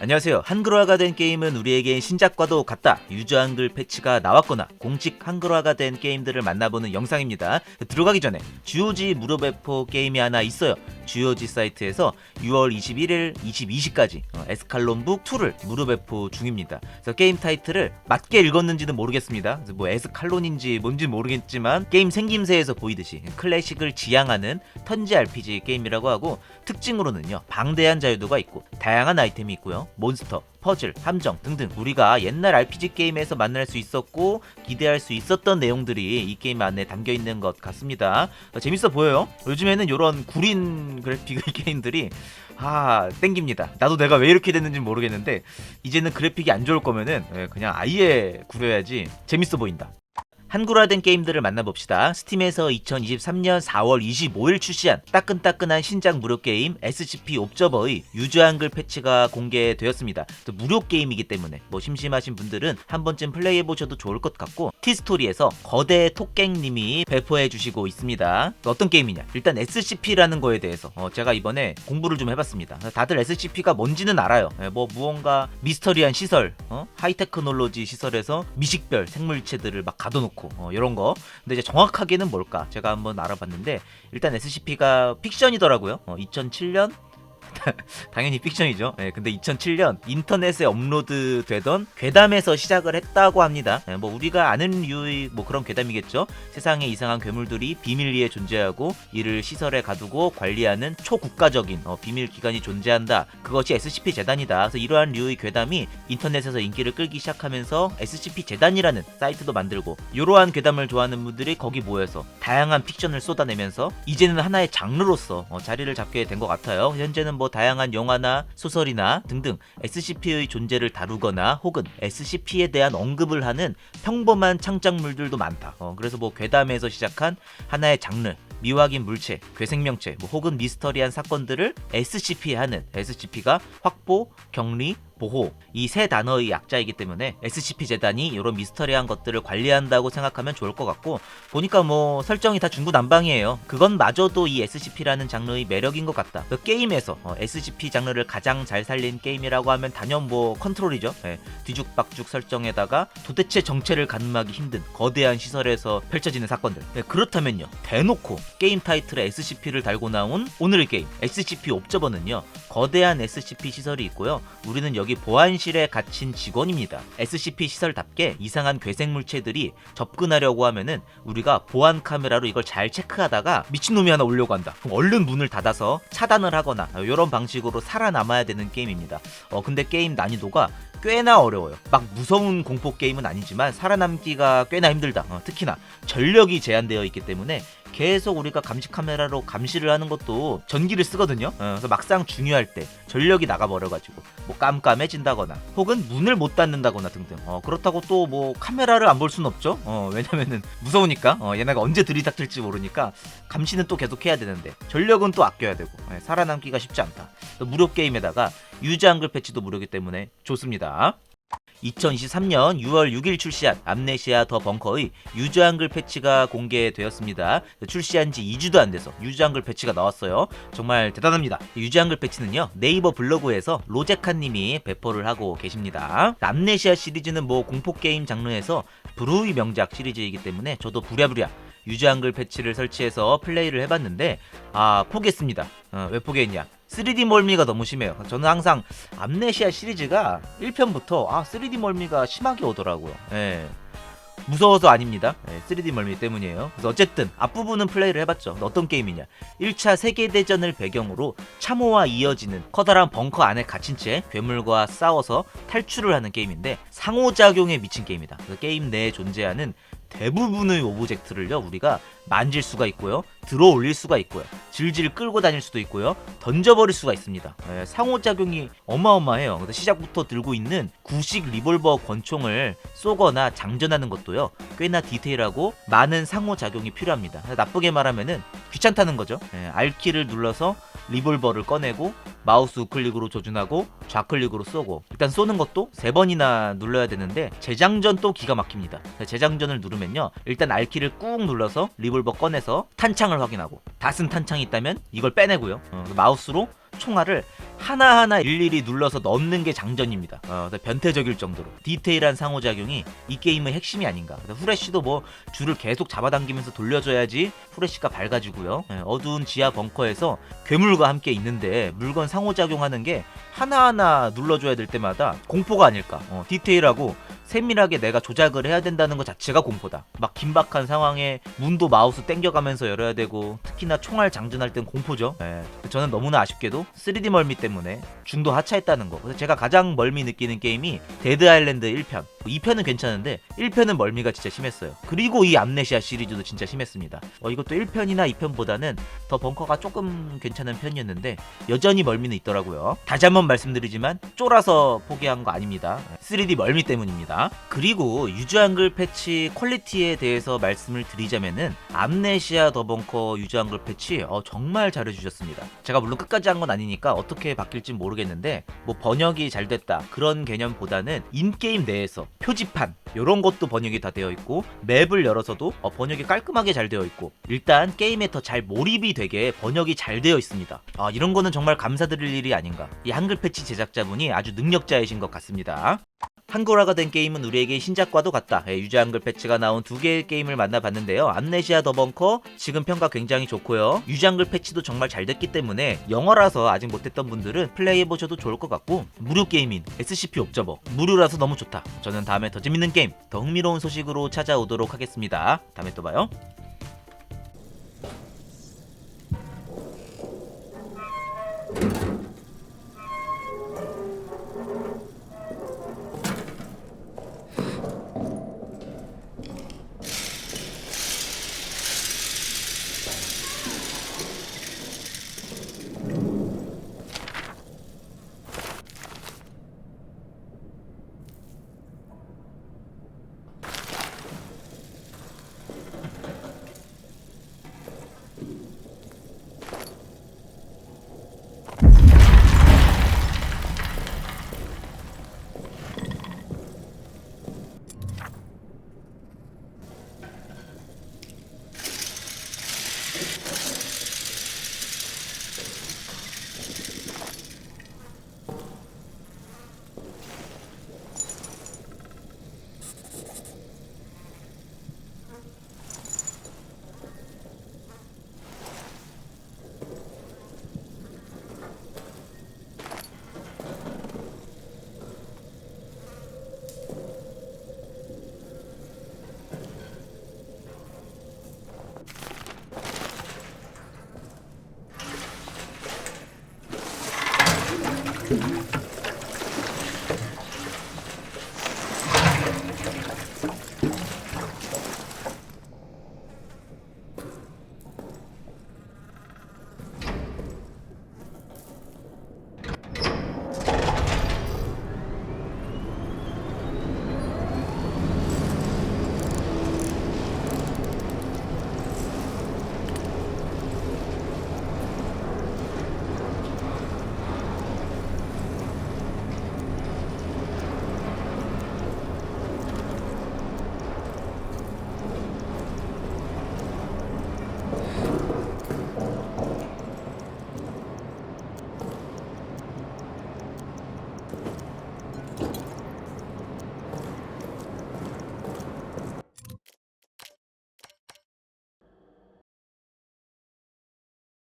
안녕하세요. 한글화가 된 게임은 우리에겐 신작과도 같다. 유저 한글 패치가 나왔거나 공식 한글화가 된 게임들을 만나보는 영상입니다. 들어가기 전에 GOG 무료 배포 게임이 하나 있어요. GOG 사이트에서 6월 21일, 22시까지 에스칼론 북 2를 무료 배포 중입니다. 그래서 게임 타이틀을 맞게 읽었는지는 모르겠습니다. 뭐 에스칼론인지 뭔지 모르겠지만 게임 생김새에서 보이듯이 클래식을 지향하는 턴지 RPG 게임이라고 하고 특징으로는요 방대한 자유도가 있고 다양한 아이템이 있고요 몬스터 퍼즐 함정 등등 우리가 옛날 RPG 게임에서 만날 수 있었고 기대할 수 있었던 내용들이 이 게임 안에 담겨 있는 것 같습니다. 어, 재밌어 보여요? 요즘에는 이런 구린 그래픽 게임들이 아 땡깁니다. 나도 내가 왜 이렇게 됐는지 모르겠는데 이제는 그래픽이 안 좋을 거면은 예, 그냥 아예 구려야지 재밌어 보인다 한글화된 게임들을 만나봅시다. 스팀에서 2023년 4월 25일 출시한 따끈따끈한 신작 무료 게임 SCP 옵저버의 유저 한글 패치가 공개되었습니다. 또 무료 게임이기 때문에 뭐 심심하신 분들은 한 번쯤 플레이해 보셔도 좋을 것 같고 티스토리에서 거대 토깽님이 배포해 주시고 있습니다. 어떤 게임이냐? 일단 SCP라는 거에 대해서 어, 제가 이번에 공부를 좀 해봤습니다. 다들 SCP가 뭔지는 알아요. 예, 뭐 무언가 미스터리한 시설, 어? 하이테크놀로지 시설에서 미식별 생물체들을 막 가둬놓고 어, 이런 거. 근데 이제 정확하게는 뭘까? 제가 한번 알아봤는데 일단 SCP가 픽션이더라고요. 어, 2007년 당연히 픽션이죠. 예, 근데 2007년 인터넷에 업로드 되던 괴담에서 시작을 했다고 합니다. 예, 뭐 우리가 아는 류의 뭐 그런 괴담이겠죠. 세상에 이상한 괴물들이 비밀리에 존재하고 이를 시설에 가두고 관리하는 초국가적인 어, 비밀 기관이 존재한다. 그것이 SCP 재단이다. 그래서 이러한 류의 괴담이 인터넷에서 인기를 끌기 시작하면서 SCP 재단이라는 사이트도 만들고 이러한 괴담을 좋아하는 분들이 거기 모여서 다양한 픽션을 쏟아내면서 이제는 하나의 장르로서 어, 자리를 잡게 된 것 같아요. 현재는 뭐 다양한 영화나 소설이나 등등 SCP의 존재를 다루거나 혹은 SCP에 대한 언급을 하는 평범한 창작물들도 많다. 어, 그래서 뭐 괴담에서 시작한 하나의 장르 미확인 물체, 괴생명체, 뭐 혹은 미스터리한 사건들을 SCP에 하는 SCP가 확보, 격리, 보호 이 세 단어의 약자이기 때문에 SCP 재단이 이런 미스터리한 것들을 관리한다고 생각하면 좋을 것 같고 보니까 뭐 설정이 다 중구난방이에요. 그건 마저도 이 SCP라는 장르의 매력인 것 같다. 그 게임에서 어, SCP 장르를 가장 잘 살린 게임이라고 하면 단연 뭐 컨트롤이죠. 예, 뒤죽박죽 설정에다가 도대체 정체를 가늠하기 힘든 거대한 시설에서 펼쳐지는 사건들. 예, 그렇다면요 대놓고 게임 타이틀에 SCP를 달고 나온 오늘의 게임 SCP 옵저버는요 거대한 SCP 시설이 있고요. 우리는 여기 보안실에 갇힌 직원입니다. SCP 시설답게 이상한 괴생 물체들이 접근하려고 하면은 우리가 보안 카메라로 이걸 잘 체크하다가 미친놈이 하나 오려고 한다. 그럼 얼른 문을 닫아서 차단을 하거나 이런 방식으로 살아남아야 되는 게임입니다. 어 근데 게임 난이도가 꽤나 어려워요. 막 무서운 공포 게임은 아니지만 살아남기가 꽤나 힘들다. 어, 특히나 전력이 제한되어 있기 때문에 계속 우리가 감시 카메라로 감시를 하는 것도 전기를 쓰거든요. 어, 그래서 막상 중요할 때 전력이 나가버려가지고 뭐 깜깜해진다거나 혹은 문을 못 닫는다거나 등등. 어, 그렇다고 또 뭐 카메라를 안볼 수는 없죠. 어, 왜냐면은 무서우니까 어, 얘네가 언제 들이닥칠지 모르니까 감시는 또 계속 해야 되는데 전력은 또 아껴야 되고 예, 살아남기가 쉽지 않다. 또 무료 게임에다가 유저 한글 패치도 무료기 때문에 좋습니다. 2023년 6월 6일 출시한 암네시아 더 벙커의 유저 한글 패치가 공개되었습니다. 출시한 지 2주도 안 돼서 유저 한글 패치가 나왔어요. 정말 대단합니다. 유저 한글 패치는요. 네이버 블로그에서 로제카 님이 배포를 하고 계십니다. 암네시아 시리즈는 뭐 공포 게임 장르에서 불후의 명작 시리즈이기 때문에 저도 부랴부랴 유저 한글 패치를 설치해서 플레이를 해봤는데 아 포기했습니다. 어, 왜 포기했냐? 3D 멀미가 너무 심해요. 저는 항상 암네시아 시리즈가 1편부터 아 3D 멀미가 심하게 오더라고요. 예. 무서워서 아닙니다. 예, 3D 멀미 때문이에요. 그래서 어쨌든 앞부분은 플레이를 해봤죠. 어떤 게임이냐? 1차 세계대전을 배경으로 참호와 이어지는 커다란 벙커 안에 갇힌 채 괴물과 싸워서 탈출을 하는 게임인데 상호작용에 미친 게임이다. 게임 내에 존재하는 대부분의 오브젝트를요 우리가 만질 수가 있고요 들어 올릴 수가 있고요 질질 끌고 다닐 수도 있고요 던져버릴 수가 있습니다. 예, 상호작용이 어마어마해요. 그래서 시작부터 들고 있는 구식 리볼버 권총을 쏘거나 장전하는 것도요 꽤나 디테일하고 많은 상호작용이 필요합니다. 나쁘게 말하면은 귀찮다는 거죠. 예, R키를 눌러서 리볼버를 꺼내고 마우스 우클릭으로 조준하고 좌클릭으로 쏘고 일단 쏘는 것도 세 번이나 눌러야 되는데 재장전 또 기가 막힙니다. 재장전을 누르면요 일단 R키를 꾹 눌러서 리볼버 꺼내서 탄창을 확인하고 다 쓴 탄창이 있다면 이걸 빼내고요 어, 마우스로 총알을 하나하나 일일이 눌러서 넣는 게 장전입니다. 어, 변태적일 정도로 디테일한 상호작용이 이 게임의 핵심이 아닌가. 후레쉬도 뭐 줄을 계속 잡아당기면서 돌려줘야지 후레쉬가 밝아지고요. 예, 어두운 지하 벙커에서 괴물과 함께 있는데 물건 상호작용하는 게 하나하나 눌러줘야 될 때마다 공포가 아닐까. 어, 디테일하고 세밀하게 내가 조작을 해야 된다는 것 자체가 공포다. 막 긴박한 상황에 문도 마우스 땡겨가면서 열어야 되고 특히나 총알 장전할 땐 공포죠. 예. 저는 너무나 아쉽게도 3D 멀미 때문에 중도 하차했다는 거. 그래서 제가 가장 멀미 느끼는 게임이 데드 아일랜드 1편. 2편은 괜찮은데 1편은 멀미가 진짜 심했어요. 그리고 이 암네시아 시리즈도 진짜 심했습니다. 어, 이것도 1편이나 2편보다는 더 벙커가 조금 괜찮은 편이었는데 여전히 멀미는 있더라고요. 다시 한번 말씀드리지만 쫄아서 포기한 거 아닙니다. 3D 멀미 때문입니다. 그리고 유저 한글 패치 퀄리티에 대해서 말씀을 드리자면은 암네시아 더 벙커 유저 한글 패치 어, 정말 잘해주셨습니다. 제가 물론 끝까지 한 건 아니니까 어떻게 바뀔지 모르겠는데 뭐 번역이 잘 됐다 그런 개념보다는 인게임 내에서 표지판 이런 것도 번역이 다 되어 있고 맵을 열어서도 어, 번역이 깔끔하게 잘 되어 있고 일단 게임에 더 잘 몰입이 되게 번역이 잘 되어 있습니다. 아, 이런 거는 정말 감사드릴 일이 아닌가. 이 한글 패치 제작자분이 아주 능력자이신 것 같습니다. 한글화가 된 게임은 우리에게 신작과도 같다. 예, 유저 한글 패치가 나온 두 개의 게임을 만나봤는데요. 암네시아 더 벙커 지금 평가 굉장히 좋고요. 유저 한글 패치도 정말 잘 됐기 때문에 영어라서 아직 못했던 분들은 플레이해보셔도 좋을 것 같고 무료 게임인 SCP 옵저버 무료라서 너무 좋다. 저는 다음에 더 재밌는 게임, 더 흥미로운 소식으로 찾아오도록 하겠습니다. 다음에 또 봐요.